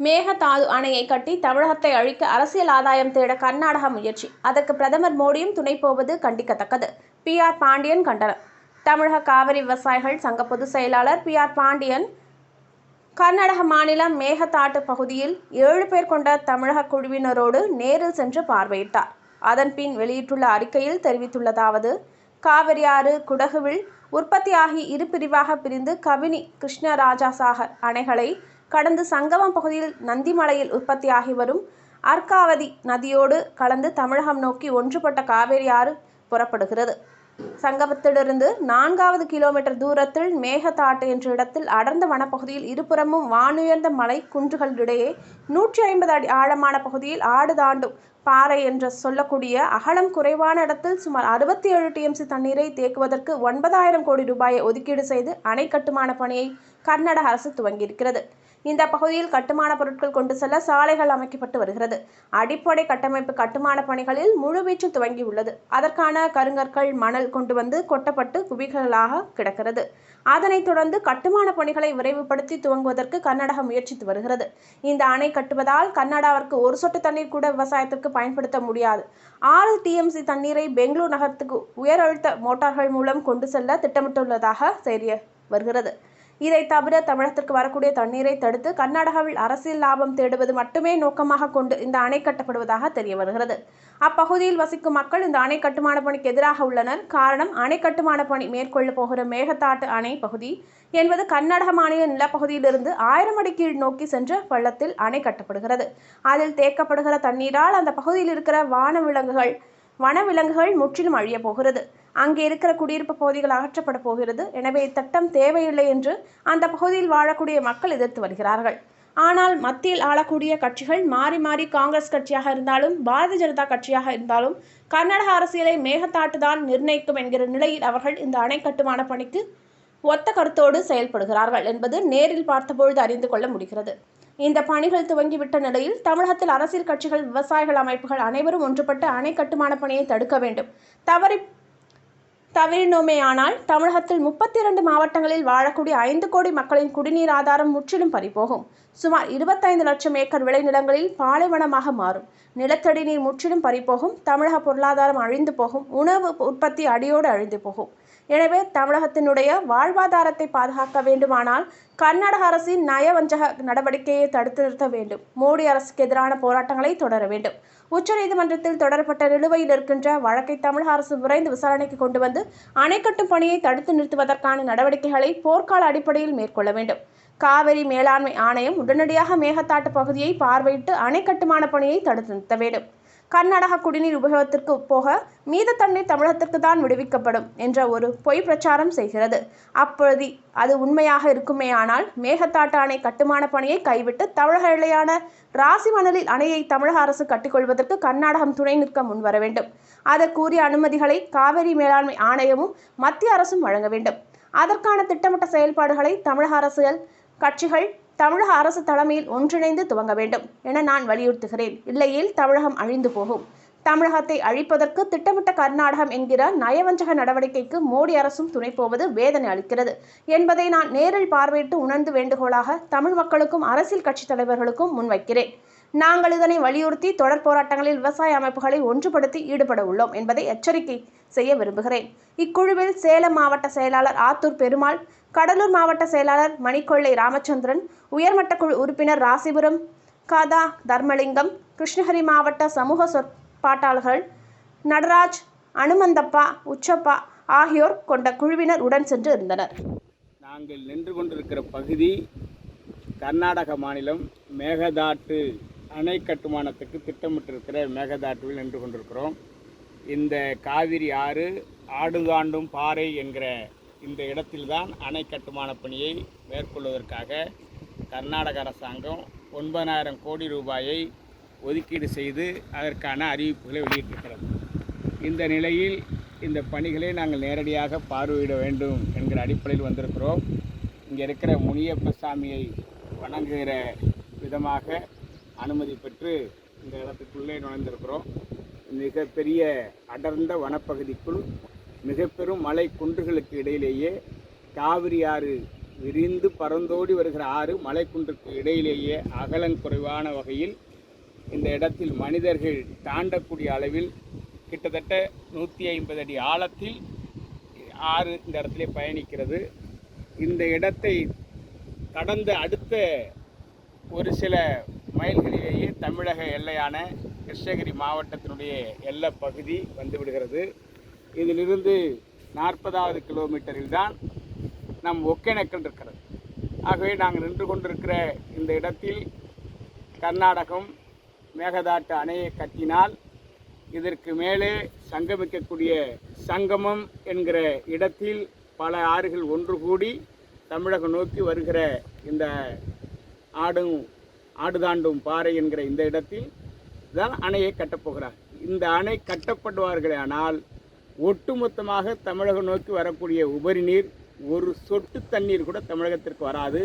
மேகதாது அணையை கட்டி தமிழகத்தை அழிக்க அரசியல் ஆதாயம் தேட கர்நாடக முயற்சி. அதற்கு பிரதமர் மோடியும் துணை போவது கண்டிக்கத்தக்கது. பி. ஆர். பாண்டியன் கண்டனம். தமிழக காவிரி விவசாயிகள் சங்க பொதுச் செயலாளர் பி. ஆர். பாண்டியன் கர்நாடக மாநிலம் மேகதாட்டு பகுதியில் ஏழு பேர் கொண்ட தமிழக குழுவினரோடு நேரில் சென்று பார்வையிட்டார். அதன் பின் வெளியிட்டுள்ள அறிக்கையில் தெரிவித்துள்ளதாவது காவிரி ஆறு குடகுவில் உற்பத்தியாகி இரு பிரிவாக பிரிந்து கவினி கிருஷ்ணராஜா சாகர் அணைகளை கடந்து சங்கமம் பகுதியில் நந்திமலையில் உற்பத்தியாகி வரும் அர்க்காவதி நதியோடு கலந்து தமிழகம் நோக்கி ஒன்றுபட்ட காவேரி ஆறு புறப்படுகிறது. சங்கமத்திலிருந்து நான்காவது கிலோமீட்டர் தூரத்தில் மேகதாட்டு என்ற இடத்தில் அடர்ந்த வனப்பகுதியில் இருபுறமும் வானுயர்ந்த மலை குன்றுகளிடையே நூற்றி ஐம்பது அடி ஆழமான பகுதியில் ஆடு தாண்டும் பாறை என்று சொல்லக்கூடிய அகலம் குறைவான இடத்தில் சுமார் அறுபத்தி ஏழு டிஎம்சி தண்ணீரை தேக்குவதற்கு ஒன்பதாயிரம் கோடி ரூபாயை ஒதுக்கீடு செய்து அணை கட்டுமான பணியை கர்நாடக அரசு துவங்கியிருக்கிறது. இந்த பகுதியில் கட்டுமான பொருட்கள் கொண்டு செல்ல சாலைகள் அமைக்கப்பட்டு வருகிறது. அடிப்படை கட்டமைப்பு கட்டுமான பணிகளில் முழுவீச்சு துவங்கியுள்ளது. அதற்கான கருங்கற்கள் மணல் கொண்டு வந்து கொட்டப்பட்டு குவிகளாக கிடக்கிறது. அதனைத் தொடர்ந்து கட்டுமான பணிகளை விரைவுபடுத்தி துவங்குவதற்கு கர்நாடகம் முயற்சித்து வருகிறது. இந்த அணை கட்டுவதால் கர்நாடகாவிற்கு ஒரு சொட்டு தண்ணீர் கூட விவசாயத்திற்கு பயன்படுத்த முடியாது. ஆறு டிஎம்சி தண்ணீரை பெங்களூர் நகரத்துக்கு உயர் அழுத்த மோட்டார்கள் மூலம் கொண்டு செல்ல திட்டமிட்டுள்ளதாக தெரிய வருகிறது. இதை தவிர தமிழகத்திற்கு வரக்கூடிய தண்ணீரை தடுத்து கர்நாடகாவில் அரசியல் லாபம் தேடுவது மட்டுமே நோக்கமாக கொண்டு இந்த அணை கட்டப்படுவதாக தெரிய வருகிறது. அப்பகுதியில் வசிக்கும் மக்கள் இந்த அணை கட்டுமான பணிக்கு எதிராக உள்ளனர். காரணம் அணை கட்டுமான பணி மேற்கொள்ள போகிற மேகத்தாட்டு அணை பகுதி என்பது கர்நாடக மாநில நிலப்பகுதியிலிருந்து ஆயிரம் அடி கீழ் நோக்கி சென்ற பள்ளத்தில் அணை கட்டப்படுகிறது. அதில் தேக்கப்படுகிற தண்ணீரால் அந்த பகுதியில் இருக்கிற வான விலங்குகள் வனவிலங்குகள் முற்றிலும் அழிய போகிறது. அங்கே இருக்கிற குடியிருப்பு பகுதிகள் அகற்றப்பட போகிறது. எனவே இத்திட்டம் தேவையில்லை என்று அந்த பகுதியில் வாழக்கூடிய மக்கள் எதிர்த்து வருகிறார்கள். ஆனால் மத்தியில் ஆளக்கூடிய கட்சிகள் மாறி மாறி காங்கிரஸ் கட்சியாக இருந்தாலும் பாரதிய ஜனதா கட்சியாக இருந்தாலும் கர்நாடக அரசியலை மேகத்தாட்டு தான் நிர்ணயிக்கும் என்கிற நிலையில் அவர்கள் இந்த அணை கட்டுமான பணிக்கு ஒத்த கருத்தோடு செயல்படுகிறார்கள் என்பது நேரில் பார்த்தபொழுது அறிந்து கொள்ள முடிகிறது. இந்த பணிகள் துவங்கிவிட்ட நிலையில் தமிழகத்தில் அரசியல் கட்சிகள் விவசாயிகள் அமைப்புகள் அனைவரும் ஒன்றுபட்டு அணை கட்டுமான பணியை தடுக்க வேண்டும். தவறி தவறினோமேயானால் தமிழகத்தில் முப்பத்தி இரண்டு மாவட்டங்களில் வாழக்கூடிய ஐந்து கோடி மக்களின் குடிநீர் ஆதாரம் முற்றிலும் பறிபோகும். சுமார் இருபத்தைந்து லட்சம் ஏக்கர் விளைநிலங்களில் பாலைவனமாக மாறும். நிலத்தடி நீர் முற்றிலும் பறிபோகும். தமிழக பொருளாதாரம் அழிந்து போகும். உணவு உற்பத்தி அடியோடு அழிந்து போகும். எனவே தமிழகத்தினுடைய வாழ்வாதாரத்தை பாதுகாக்க வேண்டுமானால் கர்நாடக அரசின் நயவஞ்சக நடவடிக்கையை தடுத்து நிறுத்த வேண்டும். மோடி அரசுக்கு எதிரான போராட்டங்களை தொடர வேண்டும். உச்சநீதிமன்றத்தில் தொடரப்பட்ட நிலுவையில் இருக்கின்ற வழக்கை தமிழக அரசு விரைந்து விசாரணைக்கு கொண்டு வந்து அணைக்கட்டும் பணியை தடுத்து நிறுத்துவதற்கான நடவடிக்கைகளை போர்க்கால அடிப்படையில் மேற்கொள்ள வேண்டும். காவிரி மேலாண்மை ஆணையம் உடனடியாக மேகத்தாட்டு பகுதியை பார்வையிட்டு அணை கட்டுமான பணியை தடுத்து நிறுத்த வேண்டும். கர்நாடக குடிநீர் உபயோகத்திற்கு போக மீத தண்ணீர் தமிழகத்திற்கு தான் விடுவிக்கப்படும் என்ற ஒரு பொய் பிரச்சாரம் செய்கிறது. அப்பொழுது அது உண்மையாக இருக்குமேயானால் மேகத்தாட்டு அணை கட்டுமான பணியை கைவிட்டு தமிழக எல்லையான ராசிமணலில் அணையை தமிழக அரசு கட்டிக்கொள்வதற்கு கர்நாடகம் துணை நிற்க முன்வர வேண்டும். அதற்குரிய அனுமதிகளை காவிரி மேலாண்மை ஆணையமும் மத்திய அரசும் வழங்க வேண்டும். அதற்கான திட்டமிட்ட செயல்பாடுகளை தமிழக அரசுகள் கட்சிகள் தமிழக அரசு தலைமையில் ஒன்றிணைந்து துவங்க வேண்டும் என நான் வலியுறுத்துகிறேன். இல்லையில் தமிழகம் அழிந்து போகும். தமிழகத்தை அழிப்பதற்கு திட்டமிட்ட கர்நாடகம் என்கிற நயவஞ்சக நடவடிக்கைக்கு மோடி அரசும் துணை போவது வேதனை அளிக்கிறது. என்பதை நான் நேரில் பார்வையிட்டு உணர்ந்து வேண்டுகோளாக தமிழ் மக்களுக்கும் அரசியல் கட்சித் தலைவர்களுக்கும் முன்வைக்கிறேன். நாங்கள் இதனை வலியுறுத்தி தொடர் போராட்டங்களில் விவசாய அமைப்புகளை ஒன்றுபடுத்தி ஈடுபட உள்ளோம் என்பதை எச்சரிக்கை செய்ய விரும்புகிறேன். இக்குழுவில் சேலம் மாவட்ட செயலாளர் ஆத்தூர் பெருமாள் கடலூர் மாவட்ட செயலாளர் மணிக்கொள்ளை ராமச்சந்திரன் உயர்மட்ட குழு உறுப்பினர் ராசிபுரம் காதா தர்மலிங்கம் கிருஷ்ணகிரி மாவட்ட சமூக சொற்பாட்டாளர்கள் நடராஜ் அனுமந்தப்பா உச்சப்பா ஆகியோர் கொண்ட குழுவினர் உடன் சென்று இருந்தனர். நாங்கள் நின்று கொண்டிருக்கிற பகுதி கர்நாடக மாநிலம் மேகதாட்டு அணை கட்டுமானத்துக்கு திட்டமிட்டிருக்கிற மேகதாட்டுவில் நின்று கொண்டிருக்கிறோம். இந்த காவிரி ஆறு ஆடுகாண்டும் பாறை என்கிற இந்த இடத்தில்தான் அணை கட்டுமான பணியை மேற்கொள்வதற்காக கர்நாடக அரசாங்கம் ஒன்பதாயிரம் கோடி ரூபாயை ஒதுக்கீடு செய்து அதற்கான அறிவிப்புகளை வெளியிட்டிருக்கிறது. இந்த நிலையில் இந்த பணிகளை நாங்கள் நேரடியாக பார்வையிட வேண்டும் என்கிற அடிப்படையில் வந்திருக்கிறோம். இங்கே இருக்கிற முனியப்ப சாமியை வணங்குகிற விதமாக அனுமதி பெற்று இந்த இடத்துக்குள்ளே நுழைந்திருக்கிறோம். மிகப்பெரிய அடர்ந்த வனப்பகுதிக்குள் மிக பெரும் மலை குன்றுகளுக்கு இடையிலேயே காவிரி ஆறு விரிந்து பறந்தோடி வருகிற ஆறு மலைக்குன்றுக்கு இடையிலேயே அகலங்குறைவான வகையில் இந்த இடத்தில் மனிதர்கள் தாண்டக்கூடிய அளவில் கிட்டத்தட்ட நூற்றி ஐம்பது அடி ஆழத்தில் ஆறு இந்த இடத்துல பயணிக்கிறது. இந்த இடத்தை கடந்த அடுத்த ஒரு சில மைல்களிலேயே தமிழக எல்லையான கிருஷ்ணகிரி மாவட்டத்தினுடைய எல்லை பகுதி வந்துவிடுகிறது இதிலிருந்து நாற்பதாவது கிலோமீட்டரில் தான் நம் ஒக்கேனக்கல் இருக்கிறது. ஆகவே நாங்கள் நின்று கொண்டிருக்கிற இந்த இடத்தில் கர்நாடகம் மேகதாட்டு அணையை கட்டினால் இதற்கு மேலே சங்கமிக்கக்கூடிய சங்கமம் என்கிற இடத்தில் பல ஆறுகள் ஒன்று கூடி தமிழகம் நோக்கி வருகிற இந்த ஆடும் ஆடு தாண்டும் பாறை என்கிற இந்த இடத்தில் தான் அணையை கட்டப்போகிறார் இந்த அணை கட்டப்படுவார்களானால் ஒட்டுமொத்தமாக தமிழகம் நோக்கி வரக்கூடிய உபரி நீர் ஒரு சொட்டு தண்ணீர் கூட தமிழகத்திற்கு வராது.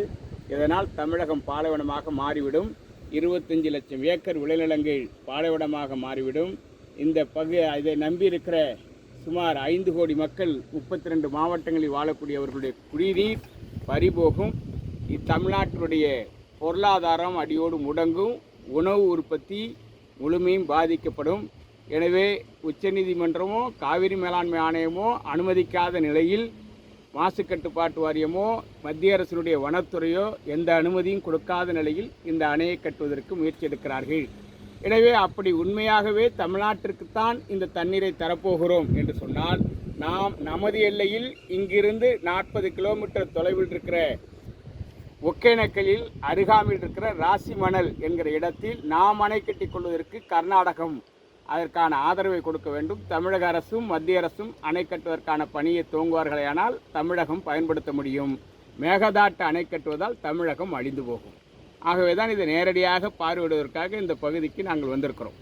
இதனால் தமிழகம் பாலைவனமாக மாறிவிடும். இருபத்தஞ்சு லட்சம் ஏக்கர் விளைநிலங்கள் பாலைவனமாக மாறிவிடும். இந்த பகு இதை நம்பியிருக்கிற சுமார் ஐந்து கோடி மக்கள் முப்பத்தி ரெண்டு மாவட்டங்களில் வாழக்கூடியவர்களுடைய குடிநீர் பறிபோகும். இத்தமிழ்நாட்டினுடைய பொருளாதாரம் அடியோடு முடங்கும். உணவு உற்பத்தி முழுமையும் பாதிக்கப்படும். எனவே உச்சநீதிமன்றமோ காவிரி மேலாண்மை ஆணையமோ அனுமதிக்காத நிலையில் மாசு கட்டுப்பாட்டு வாரியமோ மத்திய அரசினுடைய வனத்துறையோ எந்த அனுமதியும் கொடுக்காத நிலையில் இந்த அணையை கட்டுவதற்கு முயற்சி எடுக்கிறார்கள். எனவே அப்படி உண்மையாகவே தமிழ்நாட்டிற்குத்தான் இந்த தண்ணீரை தரப்போகிறோம் என்று சொன்னால் நாம் நமது எல்லையில் இங்கிருந்து நாற்பது கிலோமீட்டர் தொலைவில் இருக்கிற ஒகேனக்கலில் அருகாமையில் இருக்கிற ராசிமணல் என்கிற இடத்தில் நாம் அணை கட்டிக் கொள்வதற்கு கர்நாடகம் அதற்கான ஆதரவை கொடுக்க வேண்டும். தமிழக அரசும் மத்திய அரசும் அணை கட்டுவதற்கான பணியை துவங்குவார்களேயானால் தமிழகம் பயன்படுத்த முடியும். மேகதாட்டு அணை கட்டுவதால் தமிழகம் அழிந்து போகும். ஆகவே தான் இதை நேரடியாக பார்வையிடுவதற்காக இந்த பகுதிக்கு நாங்கள் வந்திருக்கிறோம்.